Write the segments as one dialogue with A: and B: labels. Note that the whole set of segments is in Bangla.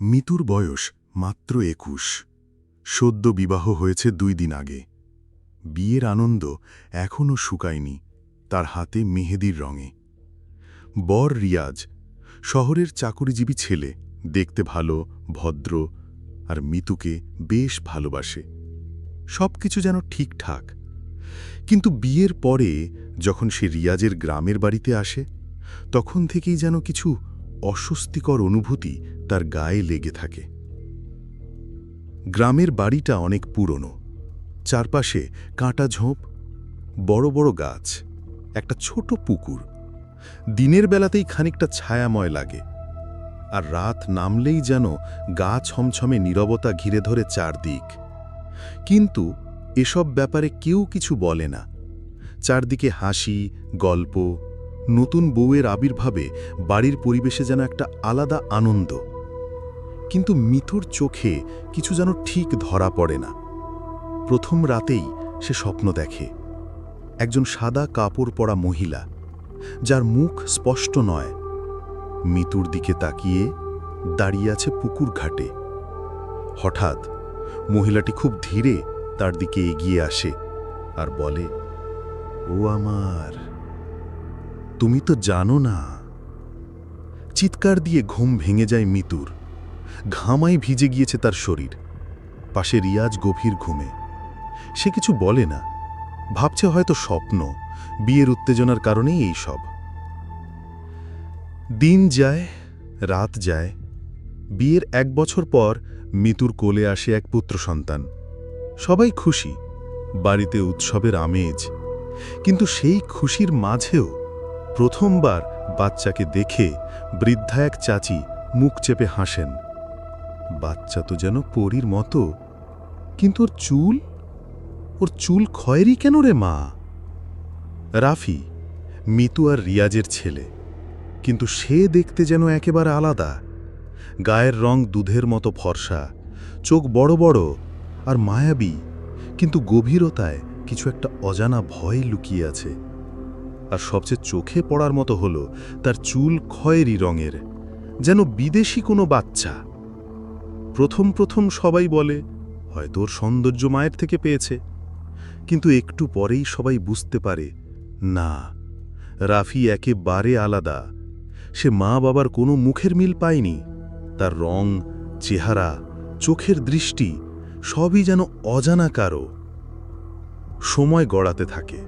A: মিতুর বয়স মাত্র একুশ। সদ্য বিবাহ হয়েছে দুই দিন আগে। বিয়ের আনন্দ এখনও শুকায়নি তার হাতে মেহেদির রঙে। বর রিয়াজ, শহরের চাকুরিজীবী ছেলে, দেখতে ভালো, ভদ্র আর মিতুকে বেশ ভালোবাসে। সব কিছু যেন ঠিকঠাক। কিন্তু বিয়ের পরে যখন সে রিয়াজের গ্রামের বাড়িতে আসে, তখন থেকেই যেন কিছু অস্বস্তিকর অনুভূতি তার গায়ে লেগে থাকে। গ্রামের বাড়িটা অনেক পুরনো। চারপাশে কাঁটা ঝোপ, বড় বড় গাছ, একটা ছোট পুকুর। দিনের বেলাতেই খানিকটা ছায়াময় লাগে। আর রাত নামলেই যেন গা ছমছমে নীরবতা ঘিরে ধরে চারদিক। কিন্তু এসব ব্যাপারে কেউ কিছু বলে না। চারদিকে হাসি, গল্প, নতুন বউয়ের আবির্ভাবে বাড়ির পরিবেশে যেন একটা আলাদা আনন্দ। কিন্তু মিথুর চোখে কিছু যেন ঠিক ধরা পড়ে না। প্রথম রাতেই সে স্বপ্ন দেখে। একজন সাদা কাপড় পরা মহিলা, যার মুখ স্পষ্ট নয়। মিতুর দিকে তাকিয়ে দাঁড়িয়ে আছে পুকুর ঘাটে। হঠাৎ মহিলাটি খুব ধীরে তার দিকে এগিয়ে আসে আর বলে, ও আমার, তুমি তো জানো না। চিৎকার দিয়ে ঘুম ভেঙে যায় মিতুর। ঘামাই ভিজে গিয়েছে তার শরীর। পাশে রিয়াজ গভীর ঘুমে। সে কিছু বলে না। ভাবছে হয়তো স্বপ্ন। বিয়ের উত্তেজনার কারণেই এই সব। দিন যায়, রাত যায়। বিয়ের এক বছর পর মিতুর কোলে আসে এক পুত্র সন্তান। সবাই খুশি। বাড়িতে উৎসবের আমেজ। কিন্তু সেই খুশির মাঝেও প্রথমবার বাচ্চাকে দেখে বৃদ্ধা এক চাচি মুখ চেপে হাসেন। বাচ্চা তো যেন পরীর মতো। কিন্তু ওর চুল? ওর চুল খয়েরি কেন রে মা? রাফি, মিতু আর রিয়াজের ছেলে। কিন্তু সে দেখতে যেন একেবারে আলাদা। গায়ের রং দুধের মতো ফর্সা, চোখ বড় বড় আর মায়াবী, কিন্তু গভীরতায় কিছু একটা অজানা ভয় লুকিয়ে আছে। আর সবচেয়ে চোখে পড়ার মতো হলো তার চুল খয়েরি রঙের, যেন বিদেশি কোনো বাচ্চা। প্রথম প্রথম সবাই বলে, হয়তো ওর সৌন্দর্য মায়ের থেকে পেয়েছে। কিন্তু একটু পরেই সবাই বুঝতে পারে, না, রাফি একেবারে আলাদা। সে মা বাবার কোনো মুখের মিল পায়নি। তার রং, চেহারা, চোখের দৃষ্টি সবই যেন অজানা কারও। সময় গড়াতে থাকে।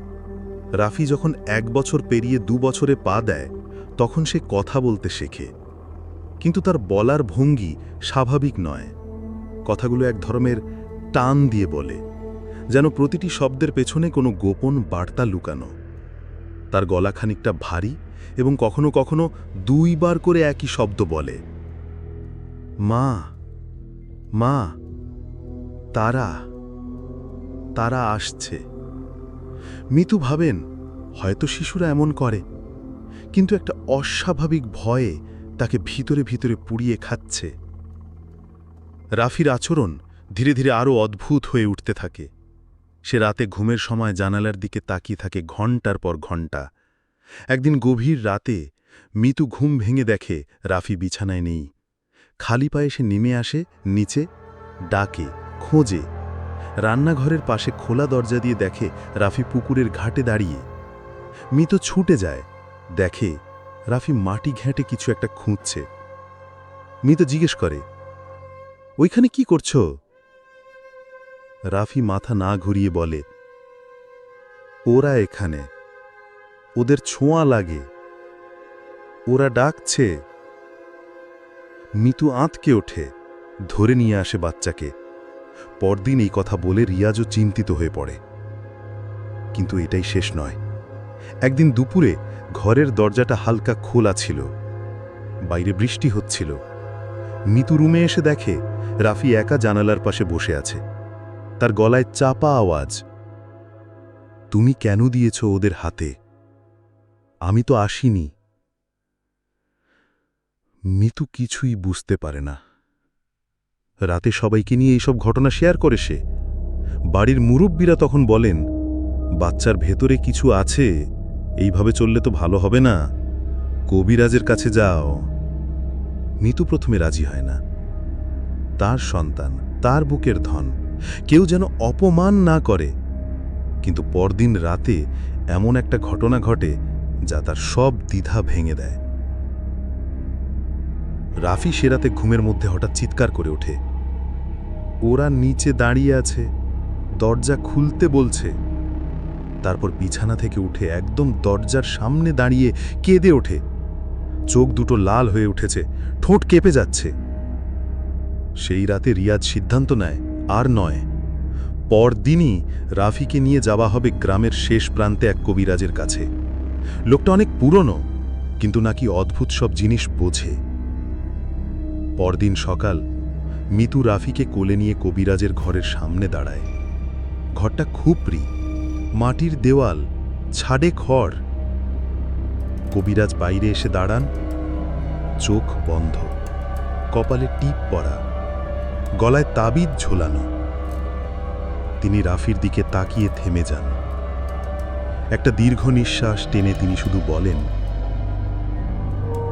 A: রাফি যখন এক বছর পেরিয়ে দু বছরে পা দেয়, তখন সে কথা বলতে শেখে। কিন্তু তার বলার ভঙ্গি স্বাভাবিক নয়। কথাগুলো এক ধরনের টান দিয়ে বলে, যেন প্রতিটি শব্দের পেছনে কোনো গোপন বার্তা লুকানো। তার গলা খানিকটা ভারী এবং কখনো কখনো দুইবার করে একই শব্দ বলে, মা মা, তারা তারা আসছে। মিতু ভাবেন, হয়তো শিশুরা এমন করে, কিন্তু একটা অস্বাভাবিক ভয়ে তাকে ভিতরে ভিতরে পুড়িয়ে খাচ্ছে। রাফির আচরণ ধীরে ধীরে আরও অদ্ভুত হয়ে উঠতে থাকে। সে রাতে ঘুমের সময় জানালার দিকে তাকিয়ে থাকে ঘণ্টার পর ঘণ্টা। একদিন গভীর রাতে মিতু ঘুম ভেঙে দেখে রাফি বিছানায় নেই। খালি পায়ে সে নেমে আসে, নিচে ডাকে, খোঁজে। রান্নাঘরের পাশে খোলা দরজা দিয়ে দেখে রাফি পুকুরের ঘাটে দাঁড়িয়ে। মিতু ছুটে যায়, দেখে রাফি মাটি ঘেঁটে কিছু একটা খুঁজছে। মিতু জিজ্ঞেস করে, ওইখানে কি করছ? রাফি মাথা না ঘুরিয়ে বলে, ওরা এখানে। ওদের ছোঁয়া লাগে। ওরা ডাকছে। মিতু আঁতকে ওঠে, ধরে নিয়ে আসে বাচ্চাকে। পরদিন এই কথা বলে রিয়াজও চিন্তিত হয়ে পড়ে। কিন্তু এটাই শেষ নয়। একদিন দুপুরে ঘরের দরজাটা হালকা খোলা ছিল। বাইরে বৃষ্টি হচ্ছিল। মিতু রুমে এসে দেখে রাফি একা জানালার পাশে বসে আছে। তার গলায় চাপা আওয়াজ। তুমি কেন দিয়েছ ওদের হাতে? আমি তো আসিনি। মিতু কিছুই বুঝতে পারে না। রাতে সবাইকে নিয়ে এইসব ঘটনা শেয়ার করে সে। বাড়ির মুরব্বীরা তখন বলেন বাচ্চার ভেতরে কিছু আছে? এইভাবে চললে তো ভালো হবে না। কবিরাজের কাছে যাও। মিতু প্রথমে রাজি হয় না। তার সন্তান, তার বুকের ধন, কেউ যেন অপমান না করে। কিন্তু পরদিন রাতে এমন একটা ঘটনা ঘটে যা তার সব দ্বিধা ভেঙে দেয়। রাফি সেরাতে ঘুমের মধ্যে হঠাৎ চিৎকার করে ওঠে। ওরা নিচে দাঁড়িয়ে আছে। দরজা খুলতে বলছে। তারপর বিছানা থেকে উঠে একদম দরজার সামনে দাঁড়িয়ে কেঁদে ওঠে। চোখ দুটো লাল হয়ে উঠেছে, ঠোঁট কেঁপে যাচ্ছে। সেই রাতে রিয়াজ সিদ্ধান্ত নেয়, আর নয়। পরদিনই রাফিকে নিয়ে যাওয়া হবে গ্রামের শেষ প্রান্তে এক কবিরাজের কাছে। লোকটা অনেক পুরনো, কিন্তু নাকি অদ্ভুত সব জিনিস বোঝে। পরদিন সকাল, মিতু রাফিকে কোলে নিয়ে কবিরাজের ঘরের সামনে দাঁড়ায়। ঘরটা খুপরি মাটির দেওয়াল, ছাদে খড়। কবিরাজ বাইরে এসে দাঁড়ান। চোখ বন্ধ। কপালে টিপ পরা। গলায় তাবিদ ঝোলানো। তিনি রাফির দিকে তাকিয়ে থেমে যান। একটা দীর্ঘ নিঃশ্বাস টেনে তিনি শুধু বলেন,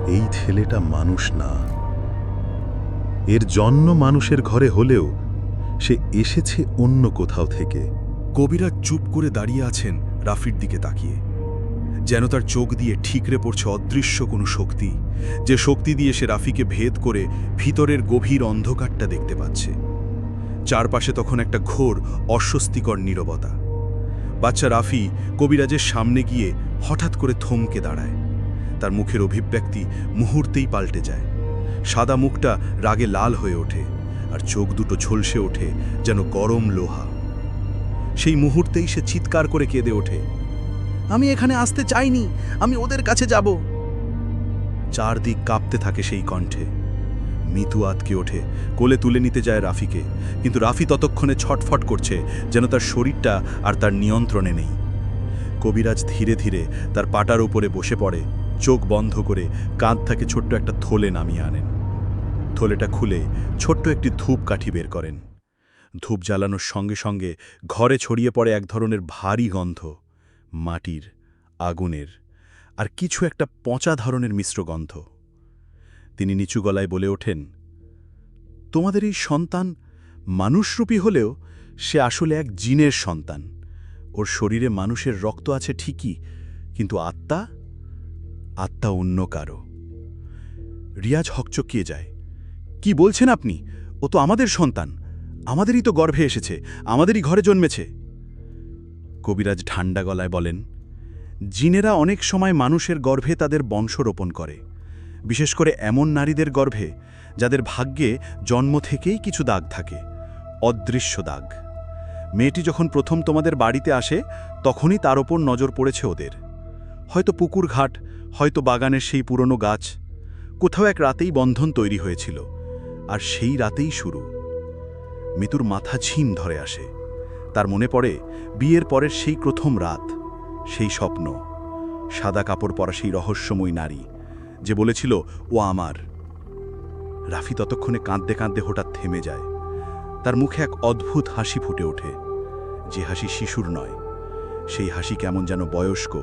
A: এই ছেলেটা মানুষ না। এর জন্ম মানুষের ঘরে হলেও সে এসেছে অন্য কোথাও থেকে।
B: কবিরাজ চুপ করে দাঁড়িয়ে আছেন রাফির দিকে তাকিয়ে। যেন তার চোখ দিয়ে ঠিকরে পড়ছে অদৃশ্য কোনো শক্তি, যে শক্তি দিয়ে সে রাফিকে ভেদ করে ভিতরের গভীর অন্ধকারটা দেখতে পাচ্ছে। চারপাশে তখন একটা ঘোর, অস্বস্তিকর নীরবতা। বাচ্চা রাফি কবিরাজের সামনে গিয়ে হঠাৎ করে থমকে দাঁড়ায়। তার মুখের অভিব্যক্তি মুহূর্তেই পাল্টে যায়। সাদা মুখটা রাগে লাল হয়ে ওঠে, আর চোখ দুটো ঝলসে ওঠে যেন গরম লোহা। সেই মুহূর্তেই সে চিৎকার করে কেঁদে ওঠে। আমি এখানে আসতে চাইনি, আমি ওদের কাছে যাব। চারদিক কাঁপতে থাকে সেই কণ্ঠে। মিতু আতকে ওঠে, কোলে তুলে নিতে যায় রাফিকে। কিন্তু রাফি ততক্ষণে ছটফট করছে, যেন তার শরীরটা আর তার নিয়ন্ত্রণে নেই। কবিরাজ ধীরে ধীরে তার পাটার উপরে বসে পড়ে, চোখ বন্ধ করে কাঁধ থেকে ছোট্ট একটা থলে নামিয়ে আনেন। থলেটা খুলে ছোট্ট একটি ধূপ কাঠি বের করেন। ধূপ জ্বালানোর সঙ্গে সঙ্গে ঘরে ছড়িয়ে পড়ে এক ধরনের ভারী গন্ধ, মাটির, আগুনের, আর কিছু একটা পচা ধরনের মিশ্র গন্ধ। তিনি নিচু গলায় বলে ওঠেন, তোমাদের এই সন্তান মানুষরূপী হলেও সে আসলে এক জিনের সন্তান। ওর শরীরে মানুষের রক্ত আছে ঠিকই, কিন্তু আত্মা আত্মা অন্য কারও। রিয়াজ হকচকিয়ে যায়, কি বলছেন আপনি? ও তো আমাদের সন্তান। আমাদেরই তো গর্ভে এসেছে, আমাদেরই ঘরে জন্মেছে। কবিরাজ ঠান্ডা গলায় বলেন, জিনেরা অনেক সময় মানুষের গর্ভে তাদের বংশ রোপণ করে। বিশেষ করে এমন নারীদের গর্ভে যাদের ভাগ্যে জন্ম থেকেই কিছু দাগ থাকে, অদৃশ্য দাগ। মেয়েটি যখন প্রথম তোমাদের বাড়িতে আসে, তখনই তার ওপর নজর পড়েছে ওদের। হয়তো পুকুর ঘাট, হয়তো বাগানের সেই পুরনো গাছ, কোথাও এক রাতেই বন্ধন তৈরি হয়েছিল, আর সেই রাতেই শুরু। মিতুর মাথা ঝিম ধরে আসে। তার মনে পড়ে, বিয়ের পরের সেই প্রথম রাত, সেই স্বপ্ন। সাদা কাপড় পরা সেই রহস্যময় নারী, যে বলেছিল, ও আমার। রাফি ততক্ষণে কাঁদতে কাঁদতে হঠাৎ থেমে যায়। তার মুখে এক অদ্ভুত হাসি ফুটে ওঠে। যে হাসি শিশুর নয়, সেই হাসি কেমন যেন বয়স্ক,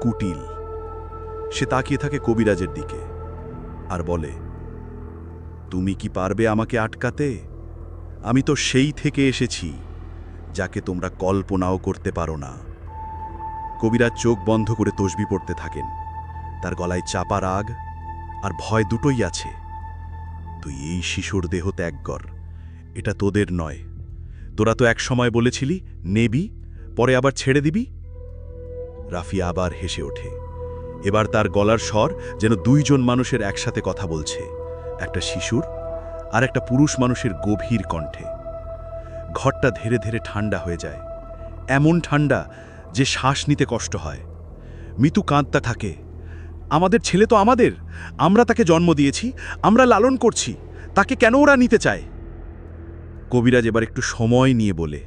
B: কুটিল। সে তাকিয়ে থাকে কবিরাজের দিকে আর বলে, তুমি কি পারবে আমাকে আটকাতে? আমি তো সেই থেকে এসেছি, যাকে তোমরা কল্পনাও করতে পারো না। কবিরা চোখ বন্ধ করে তসবি পড়তে থাকেন। তার গলায় চাপা রাগ আর ভয় দুটোই আছে। তুই এই শিশুর দেহ ত্যাগ কর, এটা তোদের নয়। তোরা তো এক সময় বলেছিলি, নেবি, পরে আবার ছেড়ে দিবি। রাফি আবার হেসে ওঠে। এবার তার গলার স্বর যেন দুইজন মানুষের একসাথে কথা বলছে। একটা শিশুর আর একটা পুরুষ মানুষের গভীর কণ্ঠে। ঘরটা ধীরে ধীরে ঠান্ডা হয়ে যায়। এমন ঠান্ডা যে শ্বাস নিতে কষ্ট হয়। মিতু কাঁদতা থাকে। আমাদের ছেলে তো আমাদের। আমরা তাকে জন্ম দিয়েছি, আমরা লালন করছি। তাকে কেন ওরা নিতে চায়? কবিরাজ এবার একটু সময় নিয়ে বলে,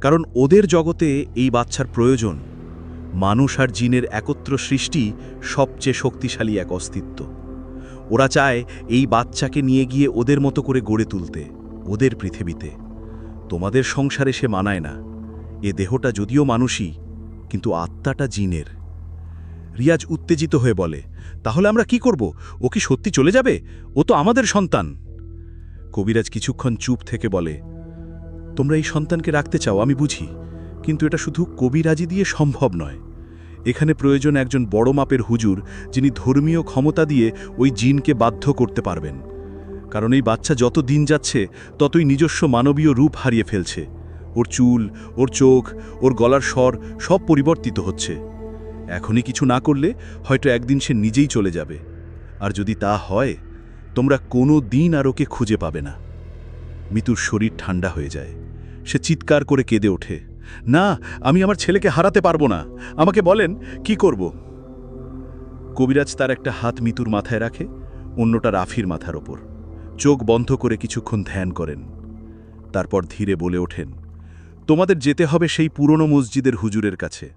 B: কারণ ওদের জগতে এই বাচ্চার প্রয়োজন। মানুষ আর জিনের একত্র সৃষ্টি সবচেয়ে শক্তিশালী এক অস্তিত্ব। ওরা চায় এই বাচ্চাকে নিয়ে গিয়ে ওদের মতো করে গড়ে তুলতে, ওদের পৃথিবীতে। তোমাদের সংসারে সে মানায় না। এ দেহটা যদিও মানুষই, কিন্তু আত্মাটা জিনের। রিয়াজ উত্তেজিত হয়ে বলে, তাহলে আমরা কি করব? ও কি সত্যি চলে যাবে? ও তো আমাদের সন্তান।
C: কবিরাজ কিছুক্ষণ চুপ থেকে বলে, তোমরা এই সন্তানকে রাখতে চাও, আমি বুঝি, কিন্তু এটা শুধু কবিরাজি দিয়ে সম্ভব নয়। এখানে প্রয়োজন একজন বড় মাপের হুজুর যিনি ধর্মীয় ক্ষমতা দিয়ে ওই জিনকে বাধ্য করতে পারবেন। কারণ এই বাচ্চা যত দিন যাচ্ছে, ততই নিজস্ব মানবীয় রূপ হারিয়ে ফেলছে। ওর চুল, ওর চোখ, ওর গলার স্বর সব পরিবর্তিত হচ্ছে। এখনই কিছু না করলে হয়তো একদিন সে নিজেই চলে যাবে। আর যদি তা হয়, তোমরা কোনো দিন আর ওকে খুঁজে পাবে না। মিতুর শরীর ঠান্ডা হয়ে যায়। সে চিৎকার করে কেঁদে ওঠে। না, আমি আমার ছেলেকে হারাতে পারব না। আমাকে বলেন, কি করব? কবিরাজ তার একটা হাত মিতুর মাথায় রাখে, অন্যটা রাফির মাথার ওপর। চোখ বন্ধ করে কিছুক্ষণ ধ্যান করেন। তারপর ধীরে বলে ওঠেন, তোমাদের যেতে হবে সেই পুরনো মসজিদের হুজুরের কাছে।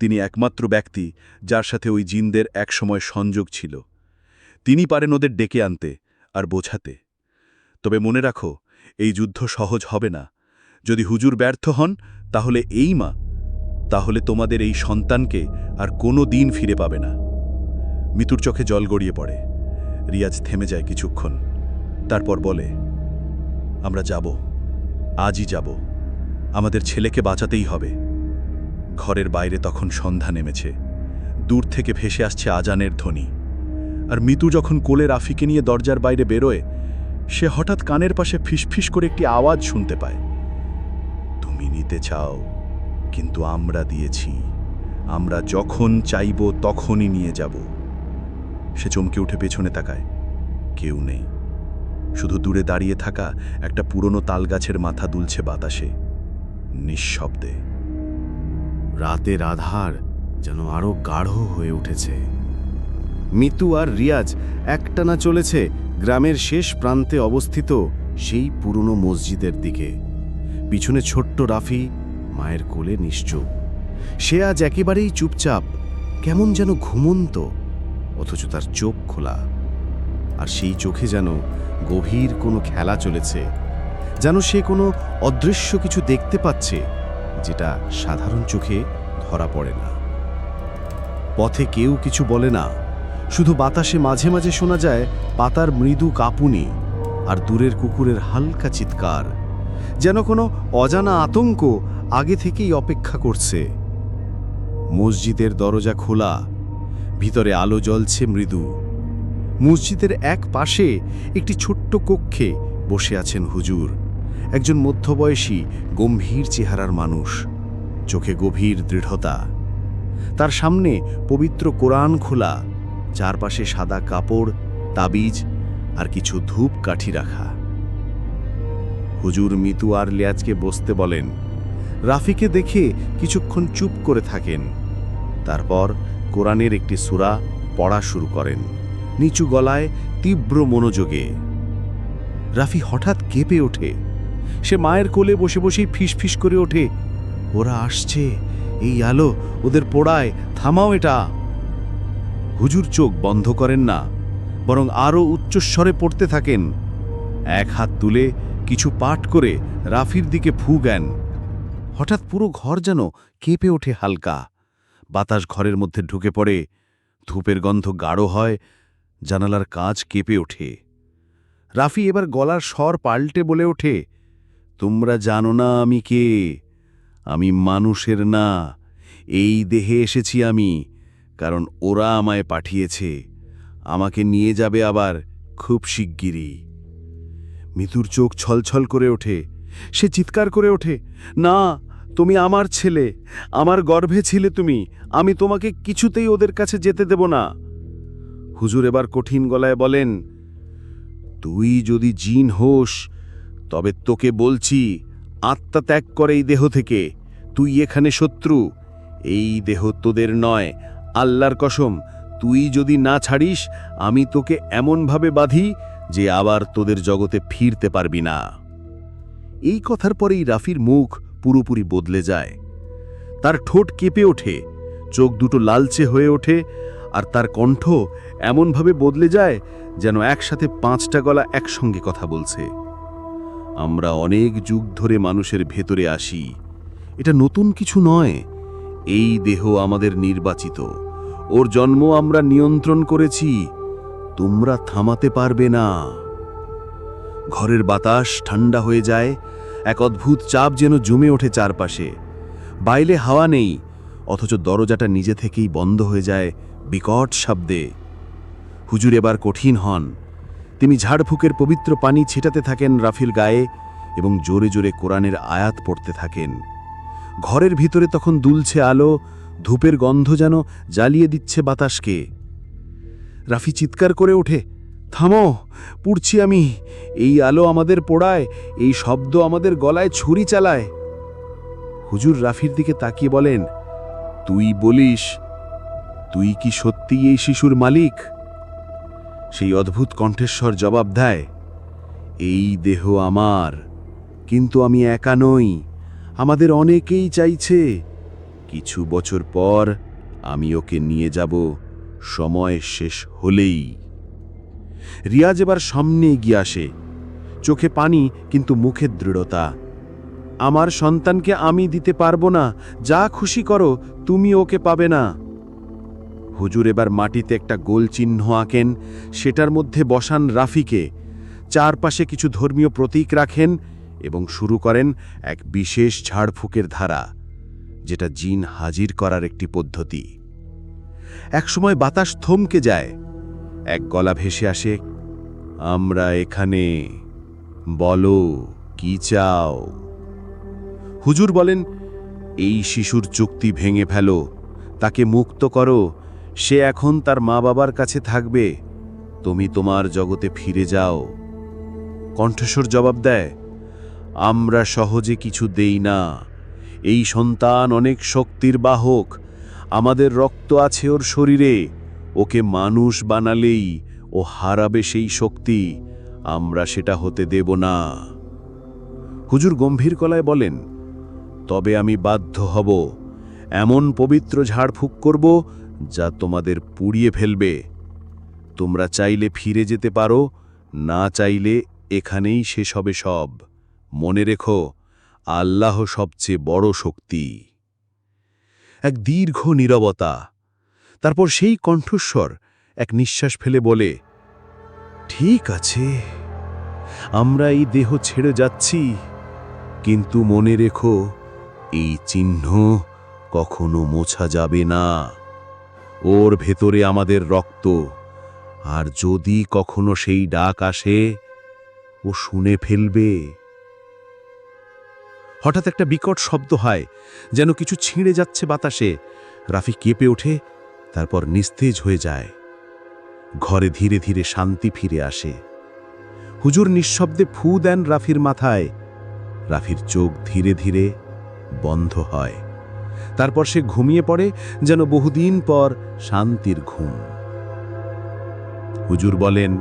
C: তিনি একমাত্র ব্যক্তি যার সাথে ওই জিনদের একসময় সংযোগ ছিল। তিনি পারেন ওদের ডেকে আনতে আর বোঝাতে। তবে মনে রাখো, এই যুদ্ধ সহজ হবে না। যদি হুজুর ব্যর্থ হন তাহলে এই মা, তাহলে তোমাদের এই সন্তানকে আর কোনো দিন ফিরে পাবে না। মিতুর চোখে জল গড়িয়ে পড়ে। রিয়াজ থেমে যায় কিছুক্ষণ। তারপর বলে, আমরা যাব। আজই যাব। আমাদের ছেলেকে বাঁচাতেই হবে। ঘরের বাইরে তখন সন্ধ্যা নেমেছে। দূর থেকে ভেসে আসছে আজানের ধ্বনি। আর মিতু যখন কোলে রাফিকে নিয়ে দরজার বাইরে বেরোয়, সে হঠাৎ কানের পাশে ফিসফিস করে একটি আওয়াজ শুনতে পায়। নিতে চাও, কিন্তু আমরা দিয়েছি। আমরা যখন চাইব তখনই নিয়ে যাব। সে চমকে উঠে পেছনে তাকায়। কেউ নেই। শুধু দূরে দাঁড়িয়ে থাকা একটা পুরনো তালগাছের মাথা দুলছে বাতাসে। নিঃশব্দে।
B: রাতের আধার যেন আরও গাঢ় হয়ে উঠেছে। মিতু আর রিয়াজ একটানা চলেছে গ্রামের শেষ প্রান্তে অবস্থিত সেই পুরনো মসজিদের দিকে। পিছনে ছোট্ট রাফি মায়ের কোলে নিশ্চুপ। সে আজ একেবারেই চুপচাপ, কেমন যেন ঘুমন্ত, অথচ তার চোখ খোলা। আর সেই চোখে যেন গভীর কোনো খেলা চলেছে, যেন সে কোনো অদৃশ্য কিছু দেখতে পাচ্ছে, যেটা সাধারণ চোখে ধরা পড়ে না। পথে কেউ কিছু বলে না, শুধু বাতাসে মাঝে মাঝে শোনা যায় পাতার মৃদু কাঁপুনি আর দূরের কুকুরের হালকা চিৎকার। যেন কোনো অজানা আতঙ্ক আগে থেকেই অপেক্ষা করছে। মসজিদের দরজা খোলা, ভিতরে আলো জ্বলছে মৃদু। মসজিদের এক পাশে একটি ছোট্ট কক্ষে বসে আছেন হুজুর, একজন মধ্যবয়সী, গম্ভীর চেহারার মানুষ। চোখে গভীর দৃঢ়তা। তার সামনে পবিত্র কোরআন খোলা, চারপাশে সাদা কাপড়, তাবিজ আর কিছু ধূপ কাঠি রাখা। হুজুর মিতু আর লিয়াজকে বসতে বলেন। রাফিকে দেখে কিছুক্ষণ চুপ করে থাকেন। তারপর কোরআনের একটি সূরা পড়া শুরু করেন, নিচু গলায় তীব্র মনোযোগে। রাফি হঠাৎ কেঁপে ওঠে। সে মায়ের কোলে বসে বসেই ফিসফিস করে ওঠে, ওরা আসছে, এই আলো ওদের পোড়ায়, থামাও এটা। হুজুর চোখ বন্ধ করেন না, বরং আরও উচ্চস্বরে পড়তে থাকেন। এক হাত তুলে কিছু পাঠ করে রাফির দিকে ফু জ্ঞান। হঠাৎ পুরো ঘর যেন কেঁপে ওঠে হালকা। বাতাস ঘরের মধ্যে ঢুকে পড়ে, ধূপের গন্ধ গাঢ় হয়, জানালার কাজ কেঁপে ওঠে। রাফি এবার গলার স্বর পাল্টে বলে ওঠে, তোমরা জানো না আমি কে? আমি মানুষের না। এই দেহে এসেছি আমি, কারণ ওরা আমায় পাঠিয়েছে। আমাকে নিয়ে যাবে আবার খুব শিগগিরই। মিতুর চোখ ছলছল করে ওঠে। সে চিৎকার করে ওঠে, না, তুমি আমার ছেলে, আমার গর্ভে ছিলে তুমি, আমি তোমাকে কিছুতেই ওদের কাছে যেতে দেব না। হুজুর এবার কঠিন গলায় বলেন, তুই যদি জিন হোস, তবে তোকে বলছি, আত্মা ত্যাগ করে এই দেহ থেকে। তুই এখানে শত্রু, এই দেহ তোদের নয়। আল্লাহর কসম, তুই যদি না ছাড়িস, আমি তোকে এমনভাবে বাঁধি যে আবার তোদের জগতে ফিরতে পারবি না। এই কথার পরেই রাফির মুখ পুরোপুরি বদলে যায়। তার ঠোঁট কেঁপে ওঠে, চোখ দুটো লালচে হয়ে ওঠে, আর তার কণ্ঠ এমনভাবে বদলে যায় যেন একসাথে পাঁচটা গলা একসঙ্গে কথা বলছে। আমরা অনেক যুগ ধরে মানুষের ভেতরে আসি। এটা নতুন কিছু নয়। এই দেহ আমাদের নির্বাচিত। ওর জন্ম আমরা নিয়ন্ত্রণ করেছি। তোমরা থামাতে পারবে না। ঘরের বাতাস ঠান্ডা হয়ে যায়, এক অদ্ভুত চাপ যেন জমে ওঠে চারপাশে। বাইলে হাওয়া নেই, অথচ দরজাটা নিজে থেকেই বন্ধ হয়ে যায় বিকট শব্দে। হুজুর এবার কঠিন হন। তিনি ঝাড়ফুকের পবিত্র পানি ছিটাতে থাকেন রাফিল গায়ে এবং জোরে জোরে কোরআনের আয়াত পড়তে থাকেন। ঘরের ভিতরে তখন দুলছে আলো, ধূপের গন্ধ যেন জ্বালিয়ে দিচ্ছে বাতাসকে। রাফি চিৎকার করে ওঠে, থামো, পুড়ছি আমি। এই আলো আমাদের পোড়ায়, এই শব্দ আমাদের গলায় ছুরি চালায়। হুজুর রাফির দিকে তাকিয়ে বলেন, তুই বলিস, তুই কি সত্যিই এই শিশুর মালিক? সেই অদ্ভুত কণ্ঠেশ্বর জবাব দেয়, এই দেহ আমার, কিন্তু আমি একা নই। আমাদের অনেকেই চাইছে, কিছু বছর পর আমি ওকে নিয়ে যাব। সময় শেষ হলেই। রিয়াজ এবার সামনে এগিয়ে আসে। চোখে পানি, কিন্তু মুখের দৃঢ়তা। আমার সন্তানকে আমি দিতে পারব না। যা খুশি করো, তুমি ওকে পাবে না। হুজুর এবার মাটিতে একটা গোল চিহ্ন আঁকেন। সেটার মধ্যে বসান রাফিকে। চারপাশে কিছু ধর্মীয় প্রতীক রাখেন এবং শুরু করেন এক বিশেষ ঝাড়ফুকের ধারা, যেটা জিন হাজির করার একটি পদ্ধতি। একসময় বাতাস থমকে যায়। এক গলা ভেসে আসে, আমরা এখানে, বলো, কি চাও? হুজুর বলেন, এই শিশুর চুক্তি ভেঙে ফেলো, তাকে মুক্ত করো, সে এখন তার মা বাবার কাছে থাকবে, তুমি তোমার জগতে ফিরে যাও। কণ্ঠস্বর জবাব দেয়, আমরা সহজে কিছু দেই না, এই সন্তান অনেক শক্তির বাহক আমাদের রক্ত আছে ওর শরীরে। ওকে মানুষ বানালেই ও হারাবে সেই শক্তি। আমরা সেটা হতে দেব না। হুজুর গম্ভীর গলায় বলেন, তবে আমি বাধ্য হব। এমন পবিত্র ঝাড়ফুঁক করব যা তোমাদের পুড়িয়ে ফেলবে। তোমরা চাইলে ফিরে যেতে পারো, না চাইলে এখানেই শেষ হবে সব। মনে রেখো, আল্লাহ সবচেয়ে বড় শক্তি। এক দীর্ঘ নীরবতা। তারপর সেই কণ্ঠস্বর এক নিঃশ্বাস ফেলে বলে, ঠিক আছে, আমরা এই দেহ ছেড়ে যাচ্ছি, কিন্তু মনে রেখো, এই চিহ্ন কখনো মোছা যাবে না। ওর ভেতরে আমাদের রক্ত, আর যদি কখনো সেই ডাক আসে, ও শুনে ফেলবে। হঠাৎ একটা বিকট শব্দ হয়, যেন কিছু ছিঁড়ে যাচ্ছে বাতাসে। রাফি কেঁপে ওঠে, তারপর নিস্তেজ হয়ে যায়। ঘরে ধীরে ধীরে শান্তি ফিরে আসে। হুজুর নিঃশব্দে ফু দেন রাফির মাথায়। রাফির চোখ ধীরে ধীরে বন্ধ হয়। তারপর সে ঘুমিয়ে পড়ে, যেন বহুদিন পর শান্তির ঘুম। হুজুর বলেন,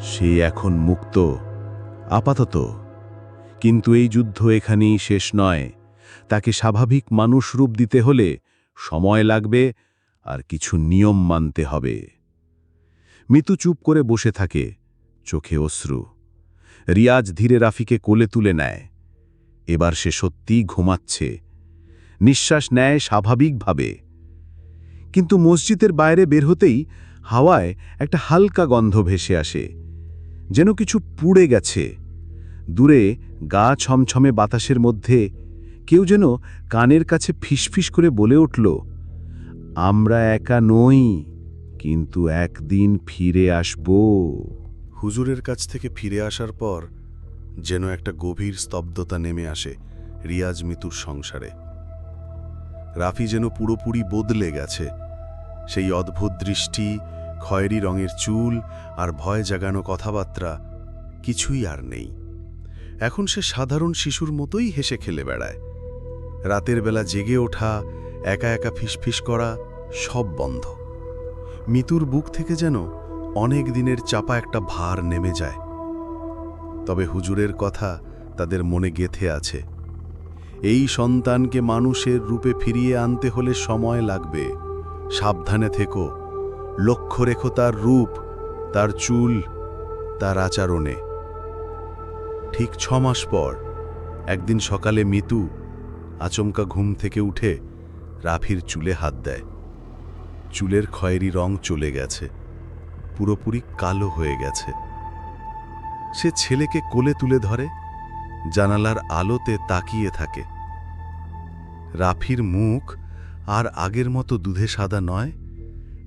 B: সে এখন মুক্ত, আপাতত। কিন্তু এই যুদ্ধ এখানেই শেষ নয়। তাকে স্বাভাবিক মানুষ রূপ দিতে হলে সময় লাগবে, আর কিছু নিয়ম মানতে হবে। মিতু চুপ করে বসে থাকে, চোখে অশ্রু। রিয়াজ ধীরে রাফিকে কোলে তুলে নেয়। এবার সে সত্যিই ঘুমাচ্ছে। নিঃশ্বাস নেয় স্বাভাবিকভাবে। কিন্তু মসজিদের বাইরে বের হতেই হাওয়ায় একটা হালকা গন্ধ ভেসে আসে, যেন কিছু পুড়ে গেছে। দূরে গা ছমছমে বাতাসের মধ্যে কেউ যেন কানের কাছে ফিসফিস করে বলে উঠল, আমরা একা নই, কিন্তু একদিন ফিরে আসব।
C: হুজুরের কাছ থেকে ফিরে আসার পর যেন একটা গভীর স্তব্ধতা নেমে আসে রিয়াজ মিতুর সংসারে। রাফি যেন পুরোপুরি বদলে গেছে, সেই অদ্ভুত দৃষ্টি, খয়েরি রঙের চুল আর ভয় জাগানো কথাবার্তা কিছুই আর নেই। এখন সে সাধারণ শিশুর মতোই হেসে খেলে বেড়ায়। রাতের বেলা জেগে ওঠা, একা একা ফিসফিস করা সব বন্ধ। মিতুর বুক থেকে যেন অনেক দিনের চাপা একটা ভার নেমে যায়। তবে হুজুরের কথা তাদের মনে গেথে আছে। এই সন্তানকে মানুষের রূপে ফিরিয়ে আনতে হলে সময় লাগবে। সাবধানে থেকো। লক্ষ্য রেখো তার রূপ, তার চুল, তার আচরণে। ঠিক ছ মাস পর, একদিন সকালে মিতু আচমকা ঘুম থেকে উঠে রাফির চুলে হাত দেয়। চুলের খয়েরি রং চলে গেছে, পুরোপুরি কালো হয়ে গেছে।
B: সে ছেলেকে কোলে তুলে ধরে, জানালার আলোতে তাকিয়ে থাকে। রাফির মুখ আর আগের মতো দুধে সাদা নয়,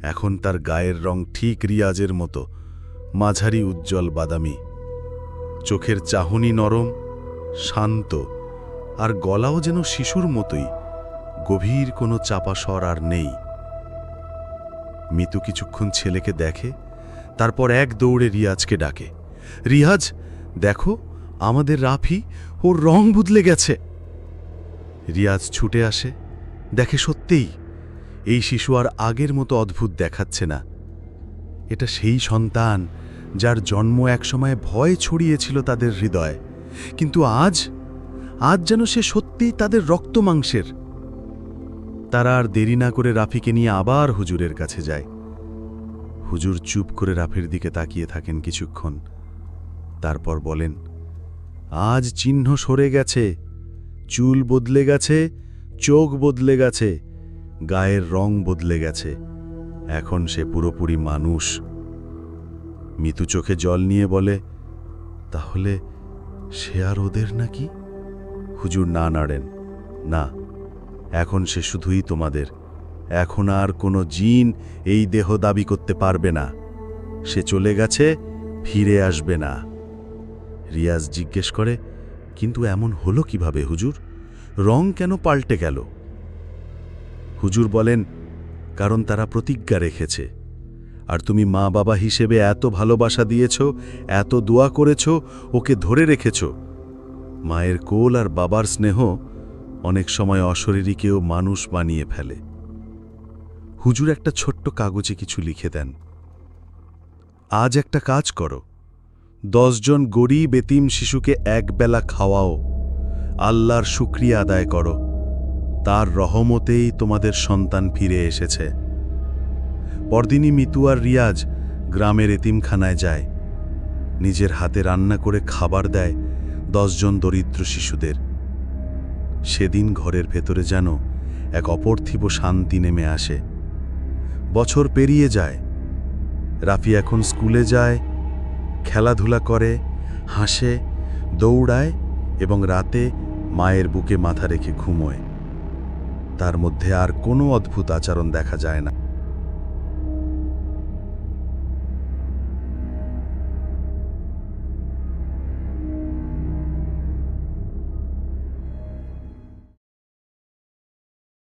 B: এখন তার গায়ের রং ঠিক রিয়াজের মতো, মাঝারি উজ্জ্বল বাদামি। চোখের চাহনি নরম, শান্ত, আর গলাও যেন শিশুর মতোই। গভীর কোনো চাপা স্বর আর নেই। মিতু কিছুক্ষণ ছেলেকে দেখে, তারপর এক দৌড়ে রিয়াজকে ডাকে। রিয়াজ, দেখো, আমাদের রাফি ওর রং বদলে গেছে। রিয়াজ ছুটে আসে, দেখে সত্যিই, এই শিশু আর আগের মতো অদ্ভুত দেখাচ্ছে না। এটা সেই সন্তান যার জন্ম একসময় ভয় ছড়িয়েছিল তাদের হৃদয়। কিন্তু আজ আজ যেন সে সত্যিই তাদের রক্ত মাংসের। তারা আর দেরি না করে রাফিকে নিয়ে আবার হুজুরের কাছে যায়। হুজুর চুপ করে রাফির দিকে তাকিয়ে থাকেন কিছুক্ষণ। তারপর বলেন, আজ চিহ্ন সরে গেছে, চুল বদলে গেছে, চোখ বদলে গেছে, গায়ের রং বদলে গেছে। এখন সে পুরোপুরি মানুষ। মিতু চোখে জল নিয়ে বলে, তাহলে সে আর ওদের নাকি? হুজুর না নাড়েন, না, এখন সে শুধুই তোমাদের। এখন আর কোনো জিন এই দেহ দাবি করতে পারবে না। সে চলে গেছে, ফিরে আসবে না। রিয়াজ জিজ্ঞেস করে, কিন্তু এমন হলো কীভাবে হুজুর? রং কেন পাল্টে গেল? হুজুর বলেন, কারণ তারা প্রতিজ্ঞা রেখেছে। আর তুমি মা বাবা হিসেবে এত ভালোবাসা দিয়েছ, এত দোয়া করেছ, ওকে ধরে রেখেছ। মায়ের কোল আর বাবার স্নেহ অনেক সময় অশরীরীকেও মানুষ বানিয়ে ফেলে। হুজুর একটা ছোট্ট কাগজে কিছু লিখে দেন। আজ একটা কাজ করো। দশজন গরিব এতিম শিশুকে একবেলা খাওয়াও। আল্লাহর শুক্রিয়া আদায় করো। তার রহমতেই তোমাদের সন্তান ফিরে এসেছে। পরদিনই মিতু আর রিয়াজ গ্রামের এতিমখানায় যায়। নিজের হাতে রান্না করে খাবার দেয় দশজন দরিদ্র শিশুদের। সেদিন ঘরের ভেতরে যেন এক অপর্থিব শান্তি নেমে আসে। বছর পেরিয়ে যায়। রাফি এখন স্কুলে যায়, খেলাধুলা করে, হাসে, দৌড়ায় এবং রাতে মায়ের বুকে মাথা রেখে ঘুমোয়। তার মধ্যে আর কোনো অদ্ভুত আচরণ দেখা যায় না।